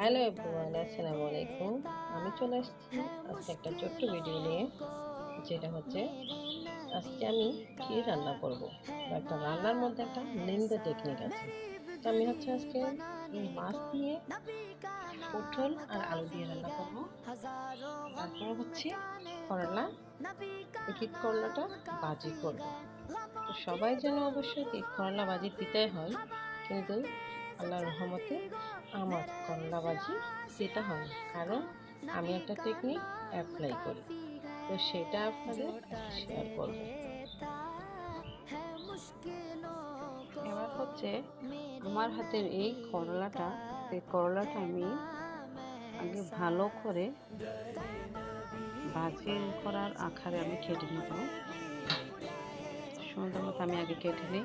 Hello everyone আসসালামু আলাইকুম। আমি চলে আসছি আজকে একটা ছোট্ট ভিডিও নিয়ে, যেটা হচ্ছে আজকে আমি কি রান্না করব। একটা রান্নার মধ্যে একটা নিন্দা টেকনিক আছে। তো আমি হচ্ছে আজকে মাছ দিয়ে পটল আর আলু দিয়ে রান্না করব। তারপর হচ্ছে করলা এই করলাটা বাজি করব। সবাই যেন অবশ্যই করলা বাজি দিতে হয়, কিন্তু আল্লাহর রহমতে আমার করলা বাজি দিতে হয়, কারণ আমি একটা টেকনিক অ্যাপ্লাই করি। তো সেটা আপনাদের শেয়ার করব। এবার হচ্ছে আমার হাতের এই করলাটা এই করলাটা আমি আগে ভালো করে ভাজি করার আকারে আমি কেটে নেব। সুন্দর মতো আমি আগে কেটে নিই।